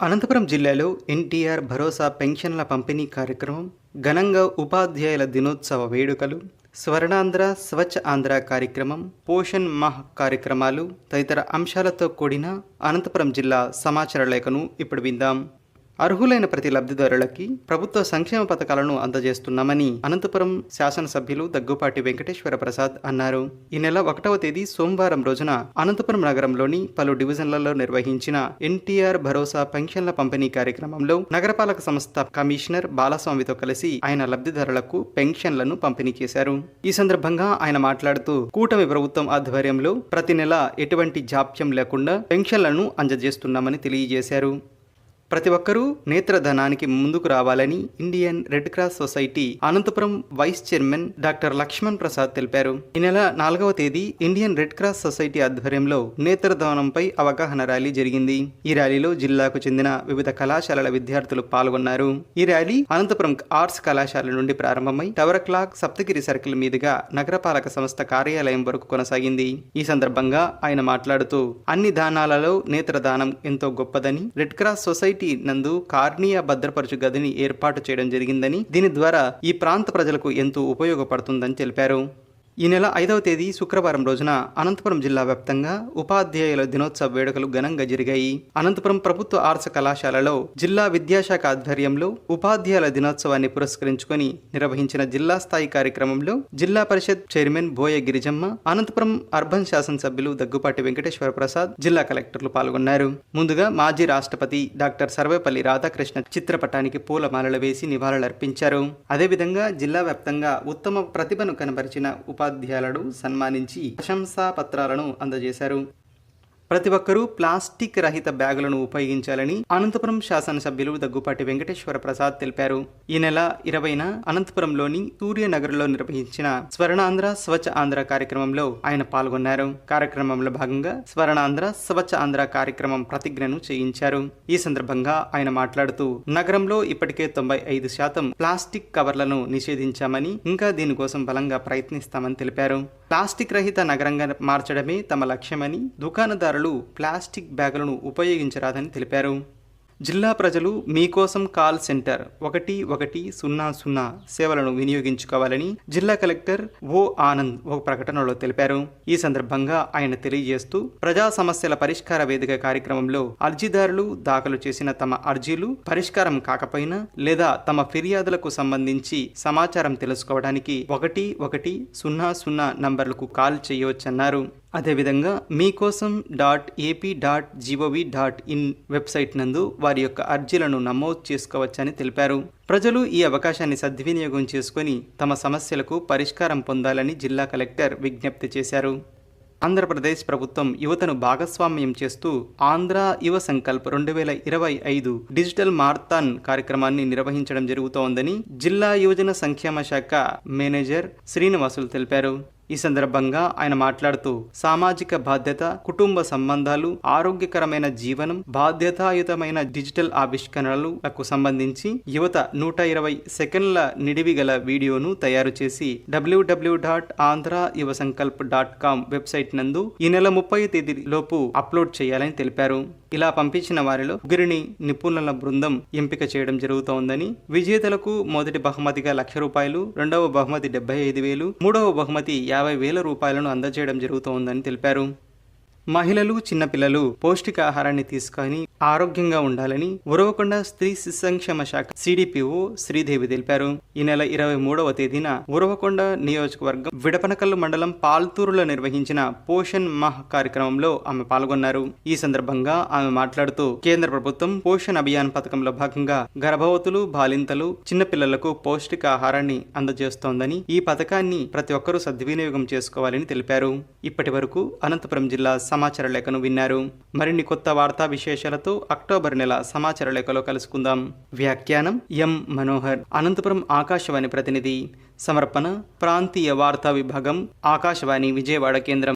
అనంతపురం జిల్లాలో ఎన్టీఆర్ భరోసా పెన్షన్ల పంపిణీ కార్యక్రమం ఘనంగా ఉపాధ్యాయుల దినోత్సవ వేడుకలు స్వర్ణాంధ్ర స్వచ్ఛ ఆంధ్ర కార్యక్రమం పోషణ్ మహ్ కార్యక్రమాలు తదితర అంశాలతో కూడిన అనంతపురం జిల్లా సమాచార లేఖను ఇప్పుడు విందాం. అర్హులైన ప్రతి లబ్ధిదారులకి ప్రభుత్వ సంక్షేమ పథకాలను అందజేస్తున్నామని అనంతపురం శాసనసభ్యులు దగ్గుపాటి వెంకటేశ్వర ప్రసాద్ అన్నారు. ఈ నెల ఒకటవ తేదీ సోమవారం రోజున అనంతపురం నగరంలోని పలు డివిజన్లలో నిర్వహించిన ఎన్టీఆర్ భరోసా పెన్షన్ల పంపిణీ కార్యక్రమంలో నగరపాలక సంస్థ కమిషనర్ బాలస్వామితో కలిసి ఆయన లబ్ధిదారులకు పెన్షన్లను పంపిణీ చేశారు. ఈ సందర్భంగా ఆయన మాట్లాడుతూ కూటమి ప్రభుత్వం ఆధ్వర్యంలో ప్రతి నెల ఎటువంటి జాప్యం లేకుండా పెన్షన్లను అందజేస్తున్నామని తెలియజేశారు. ప్రతి ఒక్కరూ నేత్రధనానికి ముందుకు రావాలని Indian red cross society Anantapur vice chairman doctor Lakshman Prasad తెలిపారు. ఈ నెల నాలుగవ తేదీ ఇండియన్ రెడ్ క్రాస్ సొసైటీ ఆధ్వర్యంలో నేత్రదానంపై అవగాహన ర్యాలీ జరిగింది. ఈ ర్యాలీలో జిల్లాకు చెందిన వివిధ కళాశాలల విద్యార్థులు పాల్గొన్నారు. ఈ ర్యాలీ అనంతపురం ఆర్ట్స్ కళాశాల నుండి ప్రారంభమై టవర్ క్లాక్ సప్తగిరి సర్కిల్ మీదుగా నగరపాలక సంస్థ కార్యాలయం వరకు కొనసాగింది. ఈ సందర్భంగా ఆయన మాట్లాడుతూ అన్ని దానాలలో నేత్రదానం ఎంతో గొప్పదని రెడ్ క్రాస్ సొసైటీ నందు కార్నియా భద్రపరచు గదిని ఏర్పాటు చేయడం జరిగిందని దీని ద్వారా ఈ ప్రాంత ప్రజలకు ఎంతో ఉపయోగపడుతుందని తెలిపారు. ఈ నెల ఐదవ తేదీ శుక్రవారం రోజున అనంతపురం జిల్లా వ్యాప్తంగా ఉపాధ్యాయుల దినోత్సవ వేడుకలు ఘనంగా జరిగాయి. అనంతపురం ప్రభుత్వ ఆర్ట్స్ కళాశాలలో జిల్లా విద్యాశాఖ ఆధ్వర్యంలో ఉపాధ్యాయుల దినోత్సవాన్ని పురస్కరించుకొని నిర్వహించిన జిల్లా స్థాయి కార్యక్రమంలో జిల్లా పరిషత్ చైర్మన్ బోయ గిరిజమ్మ అనంతపురం అర్బన్ శాసనసభ్యులు దగ్గుపాటి వెంకటేశ్వర ప్రసాద్ జిల్లా కలెక్టర్లు పాల్గొన్నారు. ముందుగా మాజీ రాష్ట్రపతి డాక్టర్ సర్వేపల్లి రాధాకృష్ణ చిత్రపటానికి పూలమాలలు వేసి నివాళులర్పించారు. అదేవిధంగా జిల్లా వ్యాప్తంగా ఉత్తమ ప్రతిభను కనబరిచిన ఉపాధ్యాయులను సన్మానించి ప్రశంసా పత్రాలను అందజేశారు. ప్రతి ఒక్కరూ ప్లాస్టిక్ రహిత బ్యాగులను ఉపయోగించాలని అనంతపురం శాసనసభ్యులు దగ్గుపాటి వెంకటేశ్వర ప్రసాద్ తెలిపారు. ఈ నెల ఇరవైన అనంతపురంలోని సూర్యనగర్లో నిర్వహించిన స్వర్ణాంధ్ర స్వచ్ఛ ఆంధ్ర కార్యక్రమంలో ఆయన పాల్గొన్నారు. కార్యక్రమంలో భాగంగా స్వర్ణాంధ్ర స్వచ్ఛ ఆంధ్ర కార్యక్రమం ప్రతిజ్ఞను చేయించారు. ఈ సందర్భంగా ఆయన మాట్లాడుతూ నగరంలో ఇప్పటికే తొంభై ఐదు శాతం ప్లాస్టిక్ కవర్లను నిషేధించామని ఇంకా దీనికోసం బలంగా ప్రయత్నిస్తామని తెలిపారు. ప్లాస్టిక్ రహిత నగరంగా మార్చడమే తమ లక్ష్యమని దుకాణదారులు ప్లాస్టిక్ బ్యాగులను ఉపయోగించరాదని తెలిపారు. జిల్లా ప్రజలు మీకోసం కాల్ సెంటర్ ఒకటి ఒకటి సున్నా సున్నా సేవలను వినియోగించుకోవాలని జిల్లా కలెక్టర్ ఓ ఆనంద్ ఒక ప్రకటనలో తెలిపారు. ఈ సందర్భంగా ఆయన తెలియజేస్తూ ప్రజా సమస్యల పరిష్కార వేదిక కార్యక్రమంలో అర్జీదారులు దాఖలు చేసిన తమ అర్జీలు పరిష్కారం కాకపోయినా లేదా తమ ఫిర్యాదులకు సంబంధించి సమాచారం తెలుసుకోవడానికి ఒకటి ఒకటి సున్నా సున్నా నంబర్లకు కాల్ చేయవచ్చన్నారు. అదేవిధంగా Meekosam dot AP dot gov dot in website నందు వారి యొక్క అర్జీలను నమోదు చేసుకోవచ్చని తెలిపారు. ప్రజలు ఈ అవకాశాన్ని సద్వినియోగం చేసుకొని తమ సమస్యలకు పరిష్కారం పొందాలని జిల్లా కలెక్టర్ విజ్ఞప్తి చేశారు. ఆంధ్రప్రదేశ్ ప్రభుత్వం యువతను భాగస్వామ్యం చేస్తూ ఆంధ్ర యువ సంకల్ప్ రెండు వేల ఇరవై ఐదు డిజిటల్ మార్థాన్ కార్యక్రమాన్ని నిర్వహించడం జరుగుతోందని జిల్లా యువజన సంక్షేమ శాఖ మేనేజర్ శ్రీనివాసులు తెలిపారు. ఈ సందర్భంగా ఆయన మాట్లాడుతూ సామాజిక బాధ్యత కుటుంబ సంబంధాలు ఆరోగ్యకరమైన జీవనం బాధ్యతాయుతమైన డిజిటల్ ఆవిష్కరణలకు సంబంధించి యువత నూట ఇరవై సెకండ్ల నిడివి గల వీడియోను తయారు చేసి డబ్ల్యూడబ్ల్యూ డాట్ ఆంధ్ర యువ సంకల్ప్ డాట్ కామ్ వెబ్సైట్ నందు ఈ నెల ముప్పై తేదీ లోపు అప్లోడ్ చేయాలని తెలిపారు. ఇలా పంపించిన వారిలో ముగ్గురిని నిపుణుల బృందం ఎంపిక చేయడం జరుగుతోందని విజేతలకు మొదటి బహుమతిగా లక్ష రూపాయలు రెండవ బహుమతి డెబ్బై ఐదు వేలు మూడవ బహుమతి యాభై వేల రూపాయలను అందజేయడం జరుగుతోందని తెలిపారు. మహిళలు చిన్నపిల్లలు పౌష్టికాహారాన్ని తీసుకొని ఆరోగ్యంగా ఉండాలని ఉరవకొండ స్త్రీ శిశు సంక్షేమ శాఖ సిడిపిఓ శ్రీదేవి తెలిపారు. ఈ నెల ఇరవై మూడవ తేదీన ఉరవకొండ నియోజకవర్గం విడపనకల్లు మండలం పాల్తూరులో నిర్వహించిన పోషణ్ మహ్ కార్యక్రమంలో ఆమె పాల్గొన్నారు. ఈ సందర్భంగా ఆమె మాట్లాడుతూ కేంద్ర ప్రభుత్వం పోషణ్ అభియాన్ పథకంలో భాగంగా గర్భవతులు బాలింతలు చిన్నపిల్లలకు పౌష్టికాహారాన్ని అందజేస్తోందని ఈ పథకాన్ని ప్రతి ఒక్కరూ సద్వినియోగం చేసుకోవాలని తెలిపారు. ఇప్పటి వరకు అనంతపురం జిల్లా సమాచార లేఖను విన్నారు. మరిన్ని కొత్త వార్తా విశేషాలతో అక్టోబర్ నెల సమాచార లేఖలో కలుసుకుందాం. వ్యాఖ్యానం ఎం. మనోహర్ అనంతపురం ఆకాశవాణి ప్రతినిధి. సమర్పణ ప్రాంతీయ వార్తా విభాగం ఆకాశవాణి విజయవాడ కేంద్రం.